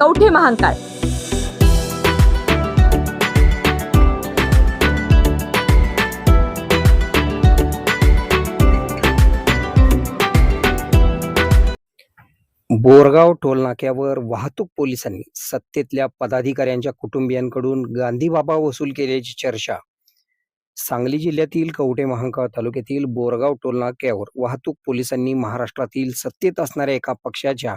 कवठे महांकाळ बोरगाव टोलनाक्यावर वाहतूक पोलिसांनी सत्तेतल्या पदाधिकाऱ्यांच्या कुटुंबियांकडून गांधीबाबा वसूल केल्याची चर्चा. सांगली जिल्ह्यातील कवठे महांकाळ तालुक्यातील बोरगाव टोलनाक्यावर वाहतूक पोलिसांनी महाराष्ट्रातील सत्तेत असणाऱ्या एका पक्षाच्या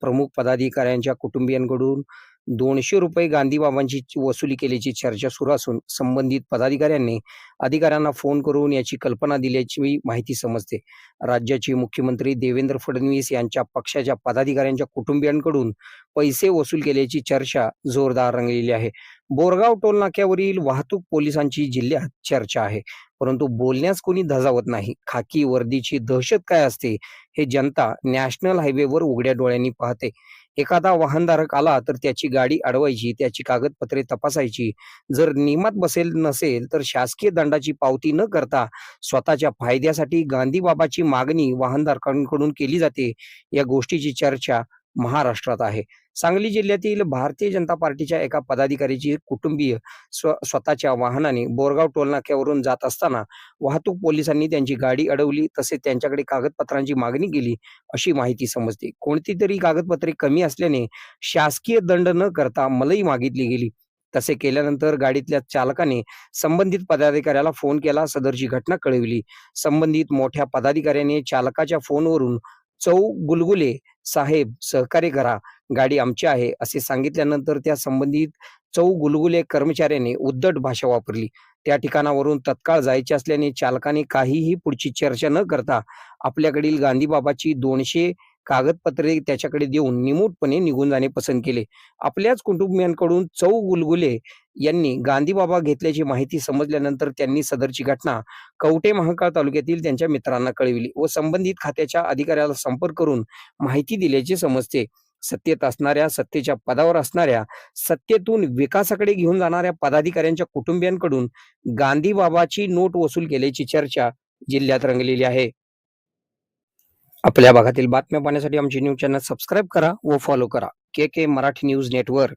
प्रमुख पदाधिकाऱ्यांच्या कुटुंबियांकडून दोनशे रुपये गांधीबाबांची वसुली केल्याची चर्चा सुरू असून संबंधित पदाधिकाऱ्यांनी अधिकाऱ्यांना फोन करून याची कल्पना दिल्याची माहिती समजते. राज्याचे मुख्यमंत्री देवेंद्र फडणवीस यांच्या पक्षाच्या पदाधिकाऱ्यांच्या कुटुंबियांकडून पैसे वसूल केल्याची चर्चा जोरदार रंगलेली आहे. बोरगाव टोल नाक्यावरील वाहतूक पोलिसांची जिल्ह्यात चर्चा आहे. परंतु बोलण्यास कोणी धजावत नाही. खाकी वर्दीची दहशत काय असते हे जनता नॅशनल हायवेवर उघड्या डोळ्यांनी पाहते. एखादा वाहनधारक आला तर त्याची गाडी अडवायची त्याची कागदपत्रे तपासायची. जर नियमात बसेल नसेल तर शासकीय दंडाची पावती न करता स्वतःच्या फायद्यासाठी गांधीबाबाची मागणी वाहनधारकांकडून केली जाते. या गोष्टीची चर्चा महाराष्ट्रात आहे. सांगली जिल्ह्यातील भारतीय जनता पार्टीच्या एका पदाधिकाऱ्याची कुटुंबीय स्व स्वतःच्या वाहनाने बोरगाव टोलनाक्यावरून जात असताना वाहतूक पोलिसांनी त्यांची गाडी अडवली तसेच त्यांच्याकडे कागदपत्रांची मागणी केली अशी माहिती समजते. कोणती तरी कागदपत्रे कमी असल्याने शासकीय दंड न करता मलई मागितली गेली. तसे केल्यानंतर गाडीतल्या चालकाने संबंधित पदाधिकाऱ्याला फोन केला सदरची घटना कळविली. संबंधित मोठ्या पदाधिकाऱ्याने चालकाच्या फोनवरून चौ गुलगुले साहेब सहकार्य करा. गाडी आमची आहे असे सांगितल्यानंतर त्या संबंधित चौ गुलगुले कर्मचाऱ्याने उद्धट भाषा वापरली. त्या ठिकाणावरून तत्काळ जायचे असल्याने चालकाने काहीही पुढची चर्चा न करता आपल्याकडील गांधीबाबाची दोनशे कागदपत्रे त्याच्याकडे देऊन निमूटपणे निघून जाणे पसंत केले. आपल्याच कुटुंबियांकडून चौ गुलगुले यांनी गांधीबाबा घेतल्याची माहिती समजल्यानंतर त्यांनी सदरची घटना कवटे महाकाळ तालुक्यातील त्यांच्या मित्रांना कळविली व संबंधित खात्याच्या अधिकाऱ्याला संपर्क करून माहिती दिल्याचे समजते. सत्तेत असणाऱ्या सत्तेच्या पदावर असणाऱ्या सत्तेतून विकासाकडे घेऊन जाणाऱ्या पदाधिकाऱ्यांच्या कुटुंबियांकडून गांधीबाबाची नोट वसूल केल्याची चर्चा जिल्ह्यात रंगलेली आहे. आपल्या भागातील बातम्या पाहण्यासाठी आमची न्यूज चॅनल सबस्क्राईब करा व फॉलो करा. K K Marathi news network